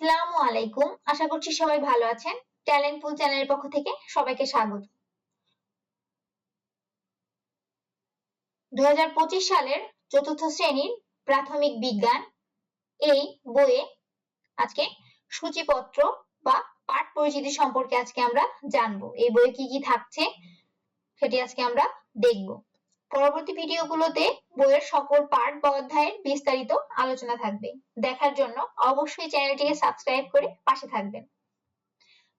আসসালামু আলাইকুম। আশা করছি সবাই ভালো আছেন। ট্যালেন্ট পুল চ্যানেলের পক্ষ থেকে সবাইকে স্বাগত। দু হাজার পঁচিশ সালের চতুর্থ শ্রেণির প্রাথমিক বিজ্ঞান এই বইয়ে আজকে সূচিপত্র বা পাঠ পরিচিতি সম্পর্কে আজকে আমরা জানব। এই বইয়ে কি কি থাকছে সেটি আজকে আমরা দেখব। পরবর্তী ভিডিওগুলোতে বইয়ের সকল পাঠ বা অধ্যায়ের বিস্তারিত আলোচনা থাকবে। দেখার জন্য অবশ্যই চ্যানেলটিকে সাবস্ক্রাইব করে পাশে থাকবেন।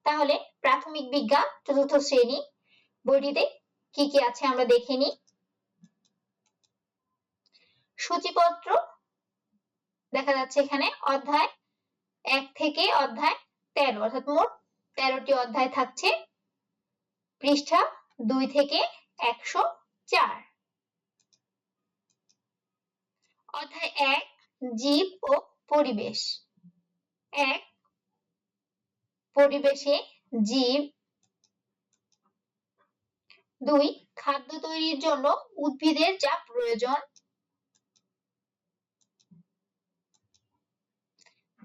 তাহলে প্রাথমিক বিজ্ঞান চতুর্থ শ্রেণি বইটিতে কি কি আছে আমরা দেখে নিই। সূচিপত্র দেখা যাচ্ছে এখানে অধ্যায় এক থেকে অধ্যায় তেরো, অর্থাৎ মোট তেরোটি অধ্যায় থাকছে। পৃষ্ঠা দুই থেকে একশো চার অধ্যায় এক, জীব ও পরিবেশ। এক, পরিবেশে জীব। দুই, খাদ্য তৈরির জন্য উদ্ভিদের যা প্রয়োজন।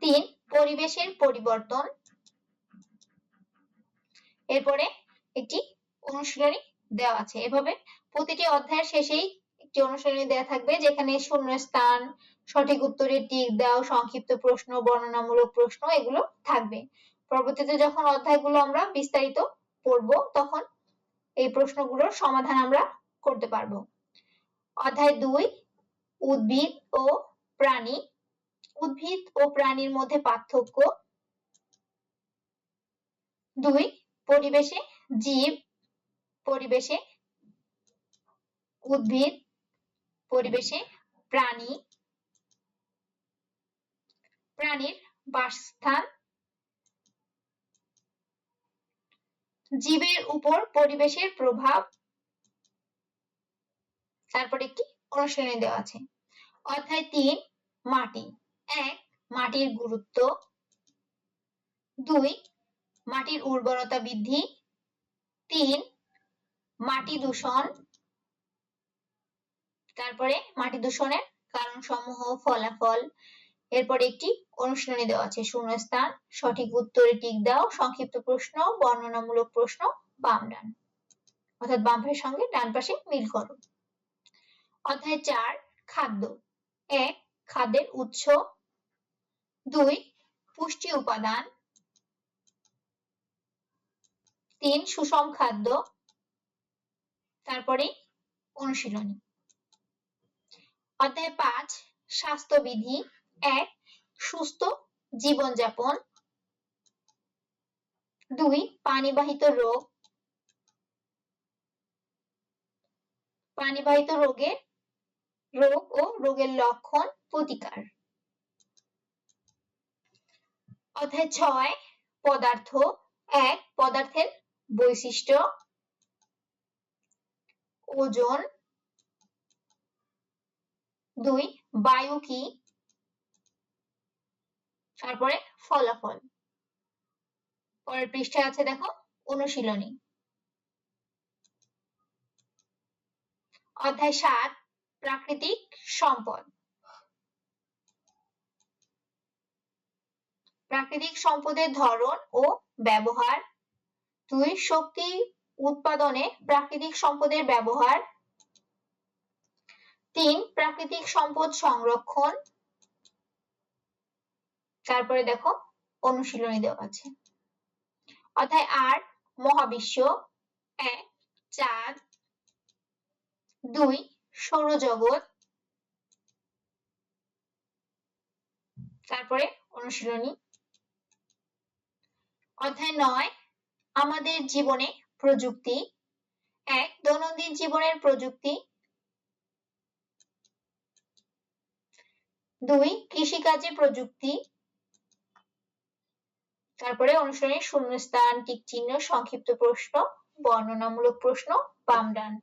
তিন, পরিবেশের পরিবর্তন। এরপরে একটি অনুশীলনী দেওয়া আছে। এভাবে প্রতিটি অধ্যায়ের শেষেই একটি অনুশীলনী দেওয়া থাকবে যেখানে শূন্য স্থান সঠিক উত্তরের টিক দাও, সংক্ষিপ্ত প্রশ্ন, বর্ণনামূলক প্রশ্ন এগুলো থাকবে। পরবর্তীতে যখন অধ্যায়গুলো আমরা বিস্তারিত পড়ব, তখন এই প্রশ্নগুলোর সমাধান আমরা করতে পারব। অধ্যায় দুই, উদ্ভিদ ও প্রাণী। উদ্ভিদ ও প্রাণীর মধ্যে পার্থক্য দুই, পরিবেশে জীব, পরিবেশে উদ্ভিদ পরিবেশে প্রাণী, প্রাণীর বাসস্থান, জীবের উপর পরিবেশের প্রভাব, তারপর একটি অনুশীলনী দেওয়া আছে। অধ্যায় তিন, মাটি। এক, মাটির গুরুত্ব। দুই, মাটির উর্বরতা বৃদ্ধি। তিন, মাটি দূষণ। তারপরে মাটি দূষণের কারণ সমূহ ফলাফল, এরপর একটি অনুশীলনী দেওয়া আছে, শূন্যস্থান, সঠিক উত্তরে টিক দাও, সংক্ষিপ্ত প্রশ্ন, বর্ণনামূলক প্রশ্ন, বাম ডান। অর্থাৎ বাম সঙ্গে ডান পাশে মিল করো। অধ্যায় চার, খাদ্য। এক, খাদ্যের উৎস। দুই, পুষ্টি উপাদান। তিন, সুষম খাদ্য। তারপরে অনুশীলনী। অধ্যায় পাঁচ, স্বাস্থ্যবিধি। এক, সুস্থ জীবনযাপন। দুই, পানিবাহিত রোগ। পানিবাহিত রোগের রোগ ও রোগের লক্ষণ প্রতিকার। অধ্যায় ছয়, পদার্থ। এক, পদার্থের বৈশিষ্ট্য। ওজন। দুই বায়ু কি? তারপরে ফলাফল। পরের পৃষ্ঠায় আছে দেখো, অনুশীলনী। অধ্যায় সাত, প্রাকৃতিক সম্পদ। প্রাকৃতিক সম্পদের ধরন ও ব্যবহার। দুই, শক্তি উৎপাদনে প্রাকৃতিক সম্পদের ব্যবহার। তিন, প্রাকৃতিক সম্পদ সংরক্ষণ। তারপরে দেখো, অনুশীলনী দেওয়া আছে। অর্থাৎ আট, মহাবিশ্ব। এক, চাঁদ। দুই, সৌরজগৎ। তারপরে অনুশীলনী। অধ্যায় নয়, আমাদের জীবনে প্রযুক্তি। এক, দৈনন্দিন জীবনের প্রযুক্তি। দুই, কৃষিকাজে প্রযুক্তি। তারপরে অনুসরণে শূন্যস্থান টিক চিহ্ন সংক্ষিপ্ত প্রশ্ন, বর্ণনামূলক প্রশ্ন বাম ডান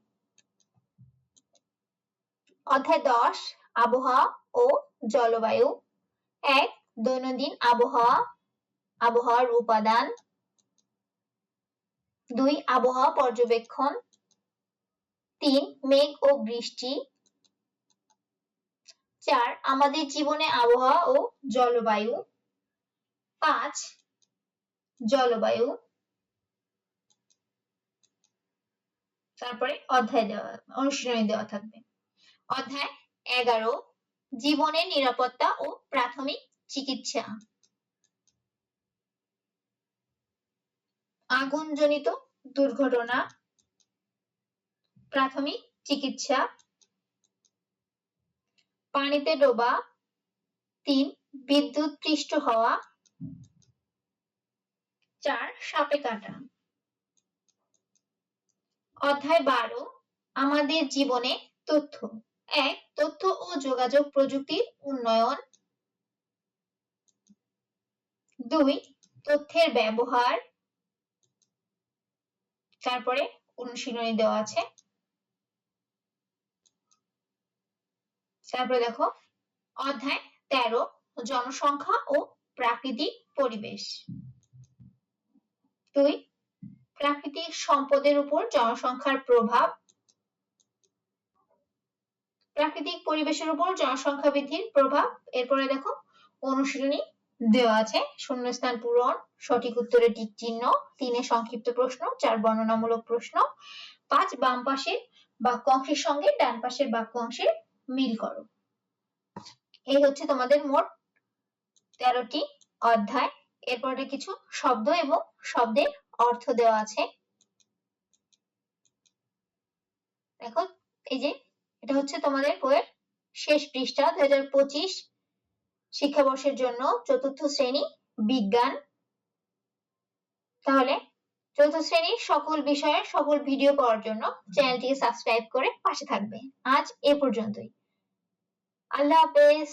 অধ্যায় দশ, আবহাওয়া ও জলবায়ু। এক, দৈনন্দিন আবহাওয়া, আবহাওয়ার উপাদান। দুই, আবহাওয়া পর্যবেক্ষণ। তিন, মেঘ ও বৃষ্টি। চার, আমাদের জীবনে আবহাওয়া ও জলবায়ু। পাঁচ, জলবায়ু। তারপরে অধ্যায় দেওয়া, অনুশীলনী দেওয়া থাকবে। অধ্যায় এগারো জীবনের নিরাপত্তা ও প্রাথমিক চিকিৎসা। আগুনজনিত দুর্ঘটনা, প্রাথমিক চিকিৎসা। পানিতে ডোবা। তিন, বিদ্যুৎ পৃষ্ঠ হওয়া। চার, সাপে কাটা। অধ্যায় বারো, আমাদের জীবনে তথ্য। এক, তথ্য ও যোগাযোগ প্রযুক্তির উন্নয়ন। দুই, তথ্যের ব্যবহার। তারপরে অনুশীলনী দেওয়া আছে। তারপরে দেখো, অধ্যায় তেরো, জনসংখ্যা ও প্রাকৃতিক পরিবেশ। দুই, প্রাকৃতিক সম্পদের উপর জনসংখ্যার প্রভাব। প্রাকৃতিক পরিবেশের উপর জনসংখ্যা বৃদ্ধির প্রভাব। এরপরে দেখো, অনুশীলনী দেওয়া আছে, শূন্যস্থান পূরণ, সঠিক উত্তরে টিক চিহ্ন, তিনে সংক্ষিপ্ত প্রশ্ন, চার বর্ণনামূলক প্রশ্ন, পাঁচ বাম পাশের বাক্য অংশের সঙ্গে ডান পাশের বাক্য অংশের মিল করো। এই হচ্ছে তোমাদের মোট তেরোটি অধ্যায়। এরপরে কিছু শব্দ এবং শব্দের অর্থ দেওয়া আছে। দেখো, এই যে, এটা হচ্ছে তোমাদের বইয়ের শেষ পৃষ্ঠা, দুই হাজার পঁচিশ শিক্ষাবর্ষের জন্য চতুর্থ শ্রেণি বিজ্ঞান। তাহলে চতুর্থ শ্রেণির সকল বিষয়ের সকল ভিডিও পাওয়ার জন্য চ্যানেলটিকে সাবস্ক্রাইব করে পাশে থাকবে। আজ এ পর্যন্তই। আল্লাহ হাফেজ।